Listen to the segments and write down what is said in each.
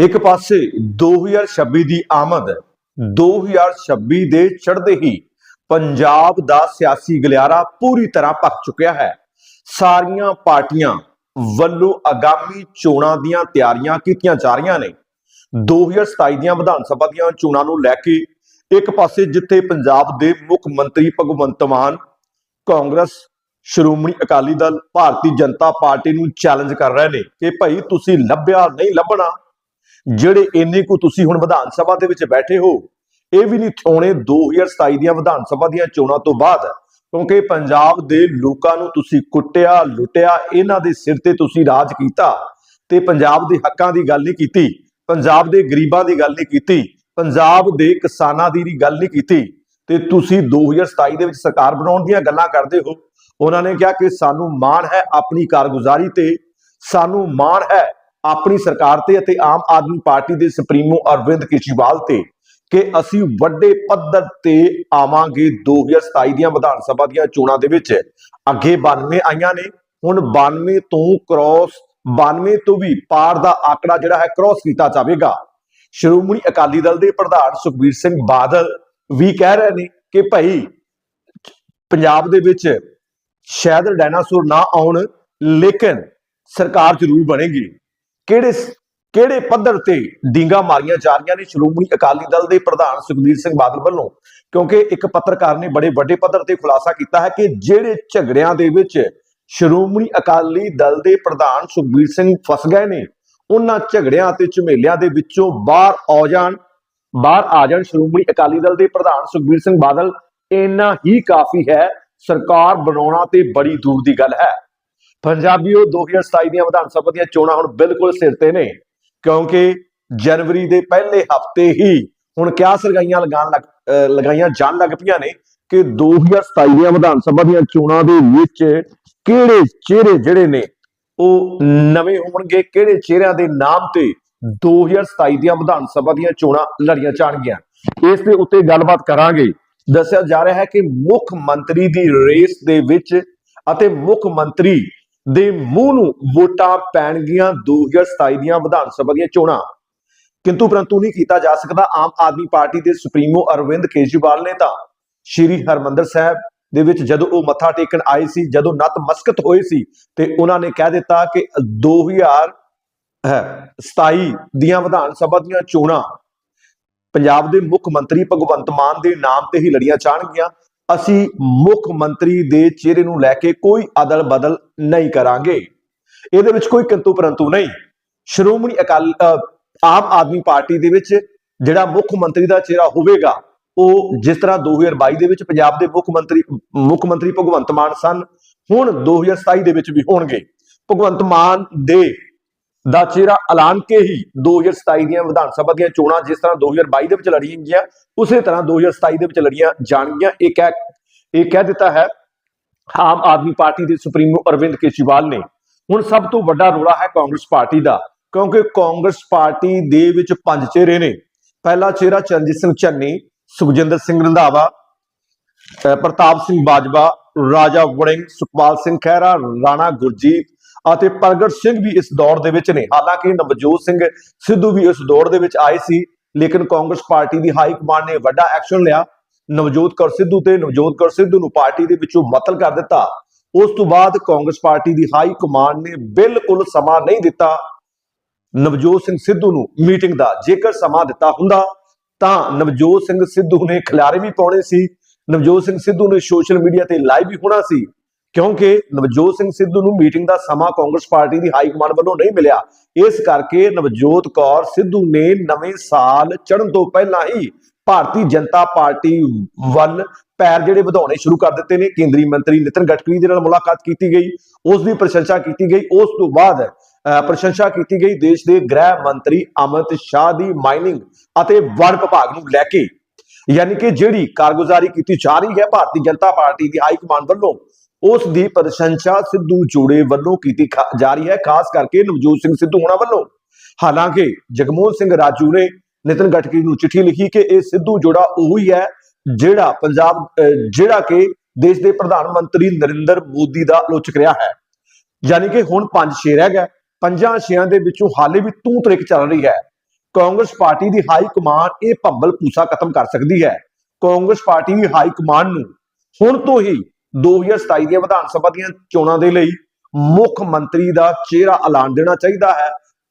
ਇੱਕ ਪਾਸੇ 2026 ਦੀ ਆਮਦ 2026 ਦੇ ਚੜ੍ਹਦੇ ਹੀ ਪੰਜਾਬ ਦਾ ਸਿਆਸੀ ਗਲਿਆਰਾ ਪੂਰੀ ਤਰ੍ਹਾਂ ਪੱਕ ਚੁੱਕਿਆ ਹੈ। ਸਾਰੀਆਂ ਪਾਰਟੀਆਂ ਵੱਲੋਂ ਆਗਾਮੀ ਚੋਣਾਂ ਦੀਆਂ ਤਿਆਰੀਆਂ ਕੀਤੀਆਂ ਜਾ ਰਹੀਆਂ ਨੇ। 2027 ਦੀਆਂ ਵਿਧਾਨ ਸਭਾ ਦੀਆਂ ਚੋਣਾਂ ਨੂੰ ਲੈ ਕੇ ਇੱਕ ਪਾਸੇ ਜਿੱਥੇ ਪੰਜਾਬ ਦੇ ਮੁੱਖ ਮੰਤਰੀ ਭਗਵੰਤ ਮਾਨ ਕਾਂਗਰਸ ਸ਼੍ਰੋਮਣੀ ਅਕਾਲੀ ਦਲ ਭਾਰਤੀ ਜਨਤਾ ਪਾਰਟੀ ਨੂੰ ਚੈਲੰਜ ਕਰ ਰਹੇ ਨੇ ਕਿ ਭਾਈ ਤੁਸੀਂ ਲੱਭਿਆ ਨਹੀਂ ਲੱਭਣਾ ਜਿਹੜੇ ਇੰਨੇ ਕੁ ਤੁਸੀਂ ਹੁਣ ਵਿਧਾਨ ਸਭਾ ਦੇ ਵਿੱਚ ਬੈਠੇ ਹੋ, ਇਹ ਵੀ ਨਹੀਂ ਥੋਣੇ 2027 ਦੀਆਂ ਵਿਧਾਨ ਸਭਾ ਦੀਆਂ ਚੋਣਾਂ ਤੋਂ ਬਾਅਦ, ਕਿਉਂਕਿ ਪੰਜਾਬ ਦੇ ਲੋਕਾਂ ਨੂੰ ਤੁਸੀਂ ਕੁੱਟਿਆ, ਲੁੱਟਿਆ, ਇਹਨਾਂ ਦੇ ਸਿਰ ਤੇ ਤੁਸੀਂ ਰਾਜ ਕੀਤਾ ਤੇ ਪੰਜਾਬ ਦੇ ਹੱਕਾਂ ਦੀ ਗੱਲ ਨਹੀਂ ਕੀਤੀ, ਪੰਜਾਬ ਦੇ ਗਰੀਬਾਂ ਦੀ ਗੱਲ ਨਹੀਂ ਕੀਤੀ, ਪੰਜਾਬ ਦੇ ਕਿਸਾਨਾਂ ਦੀ ਗੱਲ ਨਹੀਂ ਕੀਤੀ, ਤੇ ਤੁਸੀਂ 2027 ਦੇ ਵਿੱਚ ਸਰਕਾਰ ਬਣਾਉਣ ਦੀਆਂ ਗੱਲਾਂ ਕਰਦੇ ਹੋ। ਉਹਨਾਂ ਨੇ ਕਿਹਾ ਕਿ ਸਾਨੂੰ ਮਾਣ ਹੈ ਆਪਣੀ ਕਾਰਗੁਜ਼ਾਰੀ ਤੇ, ਸਾਨੂੰ ਮਾਣ ਹੈ ਆਪਣੀ ਸਰਕਾਰ ਤੇ ਅਤੇ ਆਮ ਆਦਮੀ ਪਾਰਟੀ ਦੇ ਸੁਪਰੀਮੋ ਅਰਵਿੰਦ ਕੇਜਰੀਵਾਲ ਤੇ ਕਿ ਅਸੀਂ ਵੱਡੇ ਪੱਧਰ ਤੇ ਆਵਾਂਗੇ 2027 ਦੀਆਂ ਵਿਧਾਨ ਸਭਾ ਦੀਆਂ ਚੋਣਾਂ ਦੇ ਵਿੱਚ। ਅੱਗੇ 92 ਆਈਆਂ ਨੇ, ਹੁਣ 92 ਤੋਂ ਕ੍ਰੋਸ 92 ਤੋਂ ਵੀ ਪਾਰ ਦਾ ਆંકੜਾ ਜਿਹੜਾ ਹੈ ਕ੍ਰੋਸ ਕੀਤਾ ਜਾਵੇਗਾ। ਸ਼੍ਰੋਮਣੀ ਅਕਾਲੀ ਦਲ ਦੇ ਪ੍ਰਧਾਨ ਸੁਖਬੀਰ ਸਿੰਘ ਬਾਦਲ ਵੀ ਕਹਿ ਰਹੇ ਨੇ ਕਿ ਭਾਈ ਪੰਜਾਬ ਦੇ ਵਿੱਚ ਸ਼ਾਇਦ ਡਾਇਨਾਸੌਰ ਨਾ ਆਉਣ, ਲੇਕਿਨ ਸਰਕਾਰ ਜ਼ਰੂਰ ਬਣੇਗੀ। ਕਿਹੜੇ ਕਿਹੜੇ ਪੱਧਰ ਤੇ ਡਿੰਗਾ ਮਾਰੀਆਂ ਜਾ ਰਹੀਆਂ ਨੇ? ਸ਼੍ਰੋਮਣੀ ਅਕਾਲੀ ਦਲ ਦੇ ਪ੍ਰਧਾਨ ਸੁਖਬੀਰ ਸਿੰਘ ਬਾਦਲ ਵੱਲੋਂ, ਕਿਉਂਕਿ ਇੱਕ ਪੱਤਰਕਾਰ ਨੇ ਬੜੇ ਵੱਡੇ ਪੱਧਰ ਤੇ ਖੁਲਾਸਾ ਕੀਤਾ ਹੈ ਕਿ ਜਿਹੜੇ ਝਗੜਿਆਂ ਦੇ ਵਿੱਚ ਸ਼੍ਰੋਮਣੀ ਅਕਾਲੀ ਦਲ ਦੇ ਪ੍ਰਧਾਨ ਸੁਖਬੀਰ ਸਿੰਘ ਫਸ ਗਏ ਨੇ, ਉਹਨਾਂ ਝਗੜਿਆਂ ਤੇ ਝਮੇਲਿਆਂ ਦੇ ਵਿੱਚੋਂ ਬਾਹਰ ਆ ਜਾਣ, ਬਾਹਰ ਆ ਜਾਣ ਸ਼੍ਰੋਮਣੀ ਅਕਾਲੀ ਦਲ ਦੇ ਪ੍ਰਧਾਨ ਸੁਖਬੀਰ ਸਿੰਘ ਬਾਦਲ, ਇੰਨਾ ਹੀ ਕਾਫੀ ਹੈ, ਸਰਕਾਰ ਬਣਾਉਣਾ ਤੇ ਬੜੀ ਦੂਰ ਦੀ ਗੱਲ ਹੈ। ਪੰਜਾਬੀਓ 2027 ਦੀਆਂ ਵਿਧਾਨ ਸਭਾ ਦੀਆਂ ਚੋਣਾਂ ਹੁਣ ਬਿਲਕੁਲ ਸਿਰ ਤੇ ਨੇ, ਕਿਉਂਕਿ ਜਨਵਰੀ ਦੇ ਪਹਿਲੇ ਹਫ਼ਤੇ ਹੀ ਹੁਣ ਕਿਆ ਸਰਗਾਈਆਂ ਲਗਾਉਣ ਲੱਗ ਲਗਾਈਆਂ ਜਾਣ ਲੱਗ ਪਈਆਂ ਨੇ ਕਿ 2027 ਦੀਆਂ ਵਿਧਾਨ ਸਭਾ ਦੀਆਂ ਚੋਣਾਂ ਦੇ ਵਿੱਚ ਕਿਹੜੇ ਚਿਹਰੇ ਜਿਹੜੇ ਨੇ, ਉਹ ਨਵੇਂ ਹੋਣਗੇ, ਕਿਹੜੇ ਚਿਹਰਿਆਂ ਦੇ ਨਾਮ ਤੇ 2027 ਦੀਆਂ ਵਿਧਾਨ ਸਭਾ ਦੀਆਂ ਚੋਣਾਂ ਲੜੀਆਂ ਜਾਣਗੀਆਂ। ਇਸ ਦੇ ਉੱਤੇ ਗੱਲਬਾਤ ਕਰਾਂਗੇ। ਦੱਸਿਆ ਜਾ ਰਿਹਾ ਹੈ ਕਿ ਮੁੱਖ ਮੰਤਰੀ ਦੀ ਰੇਸ ਦੇ ਵਿੱਚ ਅਤੇ ਮੁੱਖ ਮੰਤਰੀ ਦੇ ਮੂੰਹ ਨੂੰ ਵੋਟਾਂ ਪੈਣਗੀਆਂ 2027 ਦੀਆਂ ਵਿਧਾਨ ਸਭਾ ਦੀਆਂ ਚੋਣਾਂ। ਕਿੰਤੂ ਪਰੰਤੂ ਨਹੀਂ ਕੀਤਾ ਜਾ ਸਕਦਾ। ਆਮ ਆਦਮੀ ਪਾਰਟੀ ਦੇ ਸੁਪਰੀਮੋ ਅਰਵਿੰਦ ਕੇਜਰੀਵਾਲ ਨੇ ਤਾਂ ਸ਼੍ਰੀ ਹਰਮੰਦਰ ਸਾਹਿਬ ਦੇ ਵਿੱਚ ਜਦੋਂ ਉਹ ਮੱਥਾ ਟੇਕਣ ਆਏ ਸੀ, ਜਦੋਂ ਨਤਮਸਕਤ ਹੋਏ ਸੀ ਤੇ ਉਹਨਾਂ ਨੇ ਕਹਿ ਦਿੱਤਾ ਕਿ 2027 ਦੀਆਂ ਵਿਧਾਨ ਸਭਾ ਦੀਆਂ ਚੋਣਾਂ ਪੰਜਾਬ ਦੇ ਮੁੱਖ ਮੰਤਰੀ ਭਗਵੰਤ ਮਾਨ ਦੇ ਨਾਮ ਤੇ ਹੀ ਲੜੀਆਂ ਜਾਣਗੀਆਂ। ਅਸੀਂ ਮੁੱਖ ਮੰਤਰੀ ਦੇ ਚਿਹਰੇ ਨੂੰ ਲੈ ਕੇ ਕੋਈ ਅਦਲ ਬਦਲ ਨਹੀਂ ਕਰਾਂਗੇ। ਇਹਦੇ ਵਿੱਚ ਕੋਈ ਕਿੰਤੂ ਪਰੰਤੂ ਨਹੀਂ। ਸ਼੍ਰੋਮਣੀ ਅਕਾਲ ਆਮ ਆਦਮੀ ਪਾਰਟੀ ਦੇ ਵਿੱਚ ਜਿਹੜਾ ਮੁੱਖ ਮੰਤਰੀ ਦਾ ਚਿਹਰਾ ਹੋਵੇਗਾ, ਉਹ ਜਿਸ ਤਰ੍ਹਾਂ 2022 ਦੇ ਵਿੱਚ ਪੰਜਾਬ ਦੇ ਮੁੱਖ ਮੰਤਰੀ ਮੁੱਖ ਮੰਤਰੀ ਭਗਵੰਤ ਮਾਨ ਸਨ, ਹੁਣ 2027 ਦੇ ਵਿੱਚ ਵੀ ਹੋਣਗੇ। ਭਗਵੰਤ ਮਾਨ ਦੇ ਦਾ ਚਿਹਰਾ ਐਲਾਨ ਕੇ ਹੀ 2027 ਦੀਆਂ ਵਿਧਾਨ ਸਭਾ ਦੀਆਂ ਚੋਣਾਂ ਜਿਸ ਤਰ੍ਹਾਂ 2022 ਦੇ ਵਿੱਚ ਲੜੀਆਂ ਗਈਆਂ, ਉਸੇ ਤਰ੍ਹਾਂ 2027 ਦੇ ਵਿੱਚ ਲੜੀਆਂ ਜਾਣਗੀਆਂ। ਇਹ ਕਹਿ ਇਹ ਕਹਿ ਦਿੱਤਾ ਹੈ, ਆਮ ਆਦਮੀ ਪਾਰਟੀ ਦੇ ਸੁਪਰੀਮੋ ਅਰਵਿੰਦ ਕੇਜਰੀਵਾਲ ਨੇ। ਹੁਣ ਸਭ ਤੋਂ ਵੱਡਾ ਰੋਲਾ ਹੈ ਕਾਂਗਰਸ ਪਾਰਟੀ ਦਾ, ਕਿਉਂਕਿ ਕਾਂਗਰਸ ਪਾਰਟੀ ਦੇ ਵਿੱਚ ਪੰਜ ਚਿਹਰੇ ਨੇ। ਪਹਿਲਾ ਚਿਹਰਾ ਚਰਨਜੀਤ ਸਿੰਘ ਚੰਨੀ, ਸੁਖਜਿੰਦਰ ਸਿੰਘ ਰੰਧਾਵਾ, ਅਹ ਪ੍ਰਤਾਪ ਸਿੰਘ ਬਾਜਵਾ, ਰਾਜਾ ਵੜਿੰਗ, ਸੁਖਪਾਲ ਸਿੰਘ ਖਹਿਰਾ, ਰਾਣਾ ਗੁਰਜੀਤ ਅਤੇ ਪ੍ਰਗਟ ਸਿੰਘ ਵੀ ਇਸ ਦੌੜ ਦੇ ਵਿੱਚ ਨੇ। ਹਾਲਾਂਕਿ ਨਵਜੋਤ ਸਿੰਘ ਸਿੱਧੂ ਵੀ ਇਸ ਦੌੜ ਦੇ ਵਿੱਚ ਆਏ ਸੀ, ਲੇਕਿਨ ਕਾਂਗਰਸ ਪਾਰਟੀ ਦੀ ਹਾਈ ਕਮਾਂਡ ਨੇ ਵੱਡਾ ਐਕਸ਼ਨ ਲਿਆ। ਨਵਜੋਤ ਕੌਰ ਸਿੱਧੂ ਤੇ ਨਵਜੋਤ ਕੌਰ ਸਿੱਧੂ ਨੂੰ ਪਾਰਟੀ ਦੇ ਵਿੱਚੋਂ ਮਤਲ ਕਰ ਦਿੱਤਾ। ਉਸ ਤੋਂ ਬਾਅਦ ਕਾਂਗਰਸ ਪਾਰਟੀ ਦੀ ਹਾਈ ਕਮਾਂਡ ਨੇ ਬਿਲਕੁਲ ਸਮਾਂ ਨਹੀਂ ਦਿੱਤਾ। ਨਵਜੋਤ ਸਿੰਘ ਸਿੱਧੂ ਨੂੰ ਮੀਟਿੰਗ ਦਾ ਜੇਕਰ ਸਮਾਂ ਦਿੱਤਾ ਹੁੰਦਾ, ਤਾਂ ਨਵਜੋਤ ਸਿੰਘ ਸਿੱਧੂ ਨੇ ਖਿਲਾਰੇ ਵੀ ਪਾਉਣੇ ਸੀ। ਨਵਜੋਤ ਸਿੰਘ ਸਿੱਧੂ ਨੇ ਸੋਸ਼ਲ ਮੀਡੀਆ ਤੇ ਲਾਈਵ ਵੀ ਹੋਣਾ ਸੀ। ਕਿਉਂਕਿ ਨਵਜੋਤ ਸਿੰਘ ਸਿੱਧੂ ਨੂੰ ਮੀਟਿੰਗ ਦਾ ਸਮਾਂ ਕਾਂਗਰਸ ਪਾਰਟੀ ਦੀ ਹਾਈ ਕਮਾਂਡ ਵੱਲੋਂ ਨਹੀਂ ਮਿਲਿਆ। ਇਸ ਕਰਕੇ ਨਵਜੋਤ ਕੌਰ ਸਿੱਧੂ ਨੇ ਨਵੇਂ ਸਾਲ ਚੜ੍ਹਨ ਤੋਂ ਪਹਿਲਾਂ ਹੀ ਭਾਰਤੀ ਜਨਤਾ ਪਾਰਟੀ ਵੱਲ ਪੈਰ ਜਿਹੜੇ ਵਧਾਉਣੇ ਸ਼ੁਰੂ ਕਰ ਦਿੱਤੇ ਨੇ। ਕੇਂਦਰੀ ਮੰਤਰੀ ਨਿਤਨ ਗਡਕਰੀ ਦੇ ਨਾਲ ਮੁਲਾਕਾਤ ਕੀਤੀ ਗਈ। ਉਸ ਦੀ ਪ੍ਰਸ਼ੰਸਾ ਕੀਤੀ ਗਈ। ਉਸ ਤੋਂ ਬਾਅਦ ਅਹ, ਪ੍ਰਸ਼ੰਸਾ ਕੀਤੀ ਗਈ ਦੇਸ਼ ਦੇ ਗ੍ਰਹਿ ਮੰਤਰੀ ਅਮਿਤ ਸ਼ਾਹ ਦੀ ਮਾਈਨਿੰਗ ਅਤੇ ਵਣ ਵਿਭਾਗ ਨੂੰ ਲੈ ਕੇ। ਯਾਨੀ ਕਿ ਜਿਹੜੀ ਕਾਰਗੁਜ਼ਾਰੀ ਕੀਤੀ ਜਾ ਰਹੀ ਹੈ ਭਾਰਤੀ ਜਨਤਾ ਪਾਰਟੀ ਦੀ ਹਾਈ ਕਮਾਂਡ ਵੱਲੋਂ ਉਸ ਦੀ ਪ੍ਰਸ਼ੰਸਾ ਸਿੱਧੂ ਜੋੜੇ ਵੱਲੋਂ ਕੀਤੀ ਖਾ- ਜਾ ਰਹੀ ਹੈ, ਖਾਸ ਕਰਕੇ ਨਵਜੋਤ ਸਿੰਘ ਸਿੱਧੂ ਹੋਣਾ ਵੱਲੋਂ। ਹਾਲਾਂਕਿ ਜਗਮੋਹਨ ਸਿੰਘ ਰਾਜੂ ਨੇ ਨਿਤਨ ਗਡਕਰੀ ਨੂੰ ਚਿੱਠੀ ਲਿਖੀ ਕਿ ਇਹ ਸਿੱਧੂ ਜੋੜਾ ਉਹੀ ਹੈ ਜਿਹੜਾ ਪੰਜਾਬ ਜਿਹੜਾ ਕਿ ਦੇਸ਼ ਦੇ ਪ੍ਰਧਾਨ ਮੰਤਰੀ ਨਰਿੰਦਰ ਮੋਦੀ ਦਾ ਆਲੋਚਕ ਰਿਹਾ ਹੈ। ਯਾਨੀ ਕਿ ਹੁਣ ਪੰਜ ਛੇ ਰਹਿ ਗਿਆ ਪੰਜਾਂ ਛੇਆਂ ਦੇ ਵਿੱਚੋਂ ਹਾਲੇ ਵੀ ਤੂੰ ਤਰੀਕ ਚੱਲ ਰਹੀ ਹੈ। ਕਾਂਗਰਸ ਪਾਰਟੀ ਦੀ ਹਾਈ ਕਮਾਨ ਇਹ ਭੰਬਲ ਪੂਸਾ ਖਤਮ ਕਰ ਸਕਦੀ ਹੈ। ਕਾਂਗਰਸ ਪਾਰਟੀ ਦੀ ਹਾਈ ਕਮਾਨ ਨੂੰ ਹੁਣ ਤੋਂ ਹੀ 2027 ਦੀਆਂ ਵਿਧਾਨ ਸਭਾ ਦੀਆਂ ਚੋਣਾਂ ਦੇ ਲਈ ਮੁੱਖ ਮੰਤਰੀ ਦਾ ਚਿਹਰਾ ਐਲਾਨ ਦੇਣਾ ਚਾਹੀਦਾ ਹੈ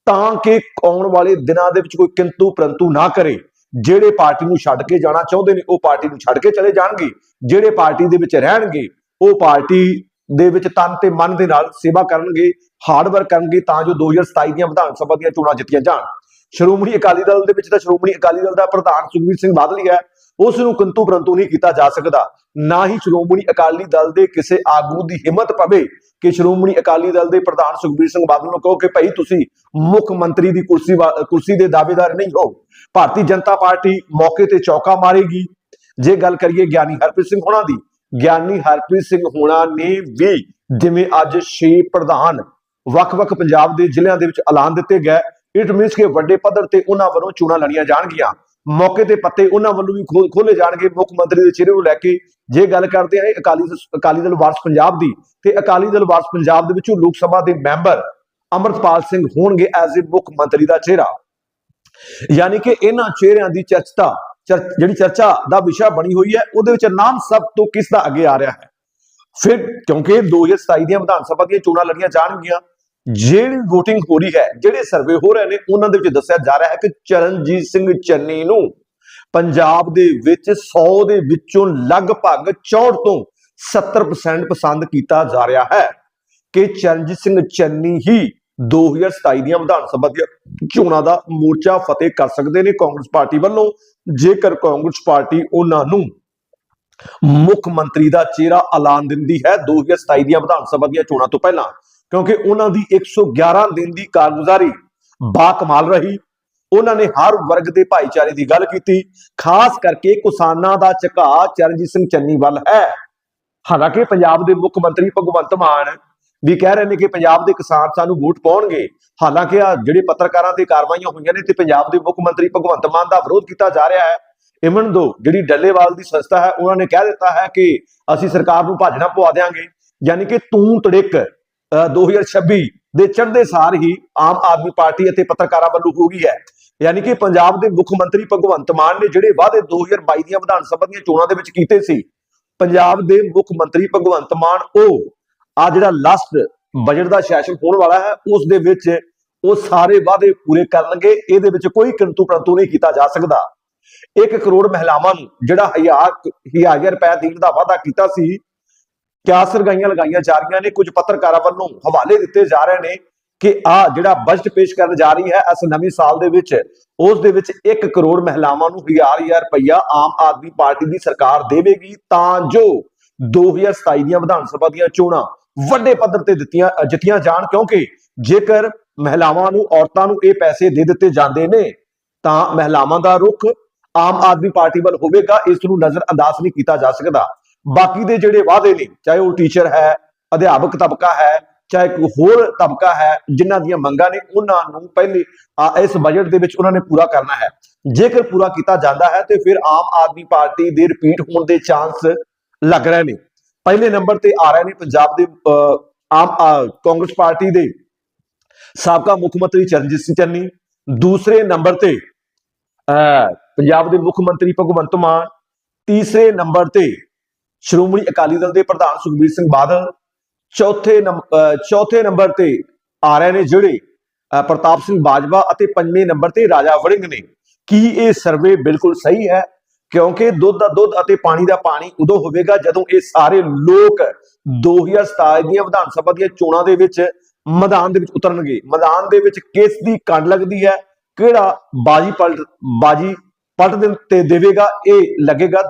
ਤਾਂ ਕਿ ਆਉਣ ਵਾਲੇ ਦਿਨਾਂ ਦੇ ਵਿੱਚ ਕੋਈ ਕਿੰਤੂ ਪਰੰਤੂ ਨਾ ਕਰੇ। ਜਿਹੜੇ ਪਾਰਟੀ ਨੂੰ ਛੱਡ ਕੇ ਜਾਣਾ ਚਾਹੁੰਦੇ ਨੇ, ਉਹ ਪਾਰਟੀ ਨੂੰ ਛੱਡ ਕੇ ਚਲੇ ਜਾਣਗੇ। ਜਿਹੜੇ ਪਾਰਟੀ ਦੇ ਵਿੱਚ ਰਹਿਣਗੇ, ਉਹ ਪਾਰਟੀ ਦੇ ਵਿੱਚ ਤਨ ਤੇ ਮਨ ਦੇ ਨਾਲ ਸੇਵਾ ਕਰਨਗੇ ਹਾਰਡ ਵਰਕ ਕਰਨਗੇ ਤਾਂ ਜੋ 2027 ਦੀਆਂ ਵਿਧਾਨ ਸਭਾ ਦੀਆਂ ਚੋਣਾਂ ਜਿੱਤੀਆਂ ਜਾਣ। ਸ਼੍ਰੋਮਣੀ ਅਕਾਲੀ ਦਲ ਦੇ ਵਿੱਚ ਤਾਂ ਸ਼੍ਰੋਮਣੀ ਅਕਾਲੀ ਦਲ ਦਾ ਪ੍ਰਧਾਨ ਸੁਖਬੀਰ ਸਿੰਘ ਬਾਦਲ ਹੀ ਹੈ। ਉਸ ਨੂੰ ਕਿੰਤੂ ਪਰੰਤੂ ਨਹੀਂ ਕੀਤਾ ਜਾ ਸਕਦਾ। ਨਾ ਹੀ ਸ਼੍ਰੋਮਣੀ ਅਕਾਲੀ ਦਲ ਦੇ ਕਿਸੇ ਆਗੂ ਦੀ ਹਿੰਮਤ ਪਵੇ ਕਿ ਸ਼੍ਰੋਮਣੀ ਅਕਾਲੀ ਦਲ ਦੇ ਪ੍ਰਧਾਨ ਸੁਖਬੀਰ ਸਿੰਘ ਬਾਦਲ ਨੂੰ ਕਹੋ ਕਿ ਭਾਈ ਤੁਸੀਂ ਮੁੱਖ ਮੰਤਰੀ ਦੀ ਕੁਰਸੀ ਵਾ- ਕੁਰਸੀ ਦੇ ਦਾਅਵੇਦਾਰ ਨਹੀਂ ਹੋ। ਭਾਰਤੀ ਜਨਤਾ ਪਾਰਟੀ ਮੌਕੇ ਤੇ ਚੌਕਾ ਮਾਰੇਗੀ। ਜੇ ਗੱਲ ਕਰੀਏ ਗਿਆਨੀ ਹਰਪ੍ਰੀਤ ਸਿੰਘ ਹੋਣਾ ਦੀ, ਗਿਆਨੀ ਹਰਪ੍ਰੀਤ ਸਿੰਘ ਹੋਣਾ ਨੇ ਵੀ ਜਿਵੇਂ ਅੱਜ ਛੇ ਪ੍ਰਧਾਨ ਵੱਖ-ਵੱਖ ਪੰਜਾਬ ਦੇ ਜ਼ਿਲ੍ਹਿਆਂ ਦੇ ਵਿੱਚ ਐਲਾਨ ਦਿੱਤੇ ਗਏ, ਇਟ ਮੀਨਸ ਕਿ ਵੱਡੇ ਪੱਧਰ ਤੇ ਉਹਨਾਂ ਵੱਲੋਂ ਚੋਣਾਂ ਲੜੀਆਂ ਜਾਣਗੀਆਂ। ਮੌਕੇ ਤੇ ਪੱਤੇ ਉਹਨਾਂ ਵੱਲੋਂ ਵੀ ਖੋਲੇ ਜਾਣਗੇ। ਮੁੱਖ ਮੰਤਰੀ ਦੇ ਚਿਹਰੇ ਨੂੰ ਲੈ ਕੇ ਜੇ ਗੱਲ ਕਰਦੇ ਹਾਂ ਅਕਾਲੀ ਅਕਾਲੀ ਦਲ ਵਾਰਸ ਪੰਜਾਬ ਦੀ ਤੇ ਅਕਾਲੀ ਦਲ ਵਾਰਸ ਪੰਜਾਬ ਦੇ ਵਿੱਚੋਂ ਲੋਕ ਸਭਾ ਦੇ ਮੈਂਬਰ ਅਮਰਤਪਾਲ ਸਿੰਘ ਹੋਣਗੇ ਐਜ਼ ਅ ਮੁੱਖ ਮੰਤਰੀ ਦਾ ਚਿਹਰਾ। ਯਾਨੀ ਕਿ ਇਹਨਾਂ ਚਿਹਰਿਆਂ ਦੀ ਚਰਚਾ ਚਰ- ਜਿਹੜੀ ਚਰਚਾ ਦਾ ਵਿਸ਼ਾ ਬਣੀ ਹੋਈ ਹੈ, ਉਹਦੇ ਵਿੱਚ ਨਾਮ ਸਭ ਤੋਂ ਕਿਸ ਦਾ ਅੱਗੇ ਆ ਰਿਹਾ ਹੈ? ਫਿਰ ਕਿਉਂਕਿ 2027 ਦੀਆਂ ਵਿਧਾਨ ਸਭਾ ਦੀਆਂ ਚੋਣਾਂ ਲੜੀਆਂ ਜਾਣਗੀਆਂ ਜਿਹੜੀ VOTING ਹੋ ਰਹੀ ਹੈ, ਜਿਹੜੇ ਸਰਵੇ ਹੋ ਰਹੇ ਨੇ, ਉਹਨਾਂ ਦੇ ਵਿੱਚ ਦੱਸਿਆ ਜਾ ਰਿਹਾ ਹੈ ਕਿ ਚਰਨਜੀਤ ਸਿੰਘ ਚੰਨੀ ਨੂੰ ਪੰਜਾਬ ਦੇ ਵਿੱਚ 100 ਦੇ ਵਿੱਚੋਂ ਲਗਭਗ 64 ਤੋਂ 70% ਪਸੰਦ ਕੀਤਾ ਜਾ ਰਿਹਾ ਹੈ ਕਿ ਚਰਨਜੀਤ ਸਿੰਘ ਚੰਨੀ ਹੀ 2027 ਦੀਆਂ ਵਿਧਾਨ ਸਭਾ ਦੀਆਂ ਚੋਣਾਂ ਦਾ ਮੋਰਚਾ ਫਤਿਹ ਕਰ ਸਕਦੇ ਨੇ ਕਾਂਗਰਸ ਪਾਰਟੀ ਵੱਲੋਂ। ਜੇਕਰ ਕਾਂਗਰਸ ਪਾਰਟੀ ਉਹਨਾਂ ਨੂੰ ਮੁੱਖ ਮੰਤਰੀ ਦਾ ਚਿਹਰਾ ਐਲਾਨ ਦਿੰਦੀ ਹੈ 2027 ਦੀਆਂ ਵਿਧਾਨ ਸਭਾ ਦੀਆਂ ਚੋਣਾਂ ਤੋਂ ਪਹਿਲਾਂ ਕਿਉਂਕਿ ਉਹਨਾਂ ਦੀ 111 ਦਿਨ ਦੀ ਕਾਰਗੁਜ਼ਾਰੀ ਬਾ ਕਮਾਲ ਰਹੀ। ਉਹਨਾਂ ਨੇ ਹਰ ਵਰਗ ਦੇ ਭਾਈਚਾਰੇ ਦੀ ਗੱਲ ਕੀਤੀ। ਖਾਸ ਕਰਕੇ ਕਿਸਾਨਾਂ ਦਾ ਝੁਕਾਅ ਚਰਨਜੀਤ ਸਿੰਘ ਚੰਨੀ ਵੱਲ ਹੈ। ਹਾਲਾਂਕਿ ਪੰਜਾਬ ਦੇ ਮੁੱਖ ਮੰਤਰੀ ਭਗਵੰਤ ਮਾਨ ਵੀ ਕਹਿ ਰਹੇ ਨੇ ਕਿ ਪੰਜਾਬ ਦੇ ਕਿਸਾਨ ਸਾਨੂੰ ਵੋਟ ਪਾਉਣਗੇ। ਹਾਲਾਂਕਿ ਆ ਜਿਹੜੇ ਪੱਤਰਕਾਰਾਂ ਤੇ ਕਾਰਵਾਈਆਂ ਹੋਈਆਂ ਨੇ ਤੇ ਪੰਜਾਬ ਦੇ ਮੁੱਖ ਮੰਤਰੀ ਭਗਵੰਤ ਮਾਨ ਦਾ ਵਿਰੋਧ ਕੀਤਾ ਜਾ ਰਿਹਾ ਹੈ। ਇਮਨ ਦੋ, ਜਿਹੜੀ ਡੱਲੇਵਾਲ ਦੀ ਸੰਸਥਾ ਹੈ, ਉਹਨਾਂ ਨੇ ਕਹਿ ਦਿੱਤਾ ਹੈ ਕਿ ਅਸੀਂ ਸਰਕਾਰ ਨੂੰ ਭਾਜਣਾ ਪਵਾ ਦੇਾਂਗੇ ਯਾਨੀ ਕਿ ਤੂੰ ਤੜਿਕ 2026 ਦੇ ਚੜ੍ਹਦੇ ਸਾਰ ਹੀ ਆਮ ਆਦਮੀ ਪਾਰਟੀ ਅਤੇ ਪੱਤਰਕਾਰਾਂ ਵੱਲੋਂ ਹੋ ਗਈ ਹੈ। ਯਾਨੀ ਕਿ ਪੰਜਾਬ ਦੇ ਮੁੱਖ ਮੰਤਰੀ ਭਗਵੰਤ ਮਾਨ ਨੇ ਜਿਹੜੇ ਵਾਅਦੇ 2022 ਦੀਆਂ ਵਿਧਾਨ ਸਭਾ ਦੀਆਂ ਚੋਣਾਂ ਦੇ ਵਿੱਚ ਕੀਤੇ ਸੀ, ਪੰਜਾਬ ਦੇ ਮੁੱਖ ਮੰਤਰੀ ਭਗਵੰਤ ਮਾਨ, ਉਹ ਆ ਜਿਹੜਾ ਲਾਸਟ ਬਜਟ ਦਾ ਸੈਸ਼ਨ ਹੋਣ ਵਾਲਾ ਹੈ, ਉਸ ਦੇ ਵਿੱਚ ਉਹ ਸਾਰੇ ਵਾਅਦੇ ਪੂਰੇ ਕਰਨਗੇ, ਇਹਦੇ ਵਿੱਚ ਕੋਈ ਕਿੰਤੂ ਪ੍ਰੰਤੂ ਨਹੀਂ ਕੀਤਾ ਜਾ ਸਕਦਾ। 1 ਕਰੋੜ ਮਹਿਲਾਵਾਂ ਨੂੰ ਜਿਹੜਾ ਹਜ਼ਾਰ ਹਜ਼ਾਰ ਰੁਪਏ ਦੇਣ ਦਾ ਵਾਅਦਾ ਕੀਤਾ ਸੀ ਕਿਆ ਸਰਗਾਈਆਂ ਲਗਾਈਆਂ ਜਾ ਰਹੀਆਂ ਨੇ? ਕੁਝ ਪੱਤਰਕਾਰਾਂ ਵੱਲੋਂ ਹਵਾਲੇ ਦਿੱਤੇ ਜਾ ਰਹੇ ਨੇ ਕਿ ਆ ਜਿਹੜਾ ਬਜਟ ਪੇਸ਼ ਕਰਨ ਜਾ ਰਹੀ ਹੈ, ਇਸ ਨਵੇਂ ਸਾਲ ਦੇ ਵਿੱਚ, ਉਸ ਦੇ ਵਿੱਚ 1 ਕਰੋੜ ਮਹਿਲਾਵਾਂ ਨੂੰ ਹਜ਼ਾਰ ਹਜ਼ਾਰ ਆਮ ਆਦਮੀ ਪਾਰਟੀ ਦੀ ਸਰਕਾਰ ਦੇਵੇਗੀ, ਤਾਂ ਜੋ 2027 ਦੀਆਂ ਵਿਧਾਨ ਸਭਾ ਦੀਆਂ ਚੋਣਾਂ ਵੱਡੇ ਪੱਧਰ ਤੇ ਦਿੱਤੀਆਂ ਜਿੱਤੀਆਂ ਜਾਣ, ਕਿਉਂਕਿ ਜੇਕਰ ਮਹਿਲਾਵਾਂ ਨੂੰ, ਔਰਤਾਂ ਨੂੰ ਇਹ ਪੈਸੇ ਦੇ ਦਿੱਤੇ ਜਾਂਦੇ ਨੇ, ਤਾਂ ਮਹਿਲਾਵਾਂ ਦਾ ਰੁਖ ਆਮ ਆਦਮੀ ਪਾਰਟੀ ਵੱਲ ਹੋਵੇਗਾ, ਇਸ ਨੂੰ ਨਜ਼ਰ ਅੰਦਾਜ਼ ਨਹੀਂ ਕੀਤਾ ਜਾ ਸਕਦਾ। ਬਾਕੀ ਦੇ ਜਿਹੜੇ ਵਾਅਦੇ ਨੇ ਚਾਹੇ ਉਹ ਟੀਚਰ ਹੈ ਅਧਿਆਪਕ ਤਬਕਾ ਹੈ ਚਾਹੇ ਕੋਈ ਹੋਰ ਤਬਕਾ ਹੈ ਜਿਨ੍ਹਾਂ ਦੀਆਂ ਮੰਗਾਂ ਨੇ ਉਹਨਾਂ ਨੂੰ ਪਹਿਲੇ ਇਸ ਬਜਟ ਦੇ ਵਿੱਚ ਉਹਨਾਂ ਨੇ ਪੂਰਾ ਕਰਨਾ ਹੈ। ਜੇਕਰ ਪੂਰਾ ਕੀਤਾ ਜਾਂਦਾ ਹੈ ਤੇ ਫਿਰ ਆਮ ਆਦਮੀ ਪਾਰਟੀ ਦੇ ਰਿਪੀਟ ਹੋਣ ਦੇ ਚਾਂਸ ਲੱਗ ਰਹੇ ਨੇ। ਪਹਿਲੇ ਨੰਬਰ ਤੇ ਆ ਰਹੇ ਨੇ ਪੰਜਾਬ ਦੇ ਅ, ਆਮ ਕਾਂਗਰਸ ਪਾਰਟੀ ਦੇ ਸਾਬਕਾ ਮੁੱਖ ਮੰਤਰੀ ਚਰਨਜੀਤ ਸਿੰਘ ਚੰਨੀ ਦੂਸਰੇ ਨੰਬਰ ਤੇ ਅਹ ਪੰਜਾਬ ਦੇ ਮੁੱਖ ਮੰਤਰੀ ਭਗਵੰਤ ਮਾਨ ਤੀਸਰੇ ਨੰਬਰ ਤੇ ਸ਼੍ਰੋਮਣੀ ਅਕਾਲੀ ਦਲ ਦੇ ਪ੍ਰਧਾਨ ਸੁਖਬੀਰ ਸਿੰਘ ਬਾਦਲ ਚੌਥੇ ਚੌਥੇ ਨੰਬਰ ਤੇ ਆ ਰਹੇ ਨੇ ਜਿਹੜੇ ਪ੍ਰਤਾਪ ਸਿੰਘ ਬਾਜਵਾ ਅਤੇ ਪੰਜਵੇਂ ਨੰਬਰ ਤੇ ਰਾਜਾ ਵੜਿੰਗ ਨੇ। ਕੀ ਇਹ ਸਰਵੇ ਬਿਲਕੁਲ ਸਹੀ ਹੈ? ਕਿਉਂਕਿ ਦੁੱਧ ਦਾ ਦੁੱਧ ਅਤੇ ਪਾਣੀ ਦਾ ਪਾਣੀ ਉਦੋਂ ਹੋਵੇਗਾ ਜਦੋਂ ਇਹ ਸਾਰੇ ਲੋਕ 2027 ਦੀਆਂ ਵਿਧਾਨ ਸਭਾ ਦੀਆਂ ਚੋਣਾਂ ਦੇ ਵਿੱਚ ਮੈਦਾਨ ਦੇ ਵਿੱਚ ਉਤਰਨਗੇ। ਮੈਦਾਨ ਦੇ ਵਿੱਚ ਕਿਸ ਦੀ ਕੰਡ ਲੱਗਦੀ ਹੈ? ਕਿਹੜਾ ਬਾਜੀ ਪਲਟ ਬਾਜੀ ਪਲਟ ਦੇ ਤੇ ਦੇਵੇਗਾ? ਇਹ ਲੱਗੇਗਾ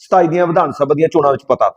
2027 ਦੀਆਂ ਵਿਧਾਨ ਸਭਾ ਦੀਆਂ ਚੋਣਾਂ ਵਿੱਚ ਪਤਾ।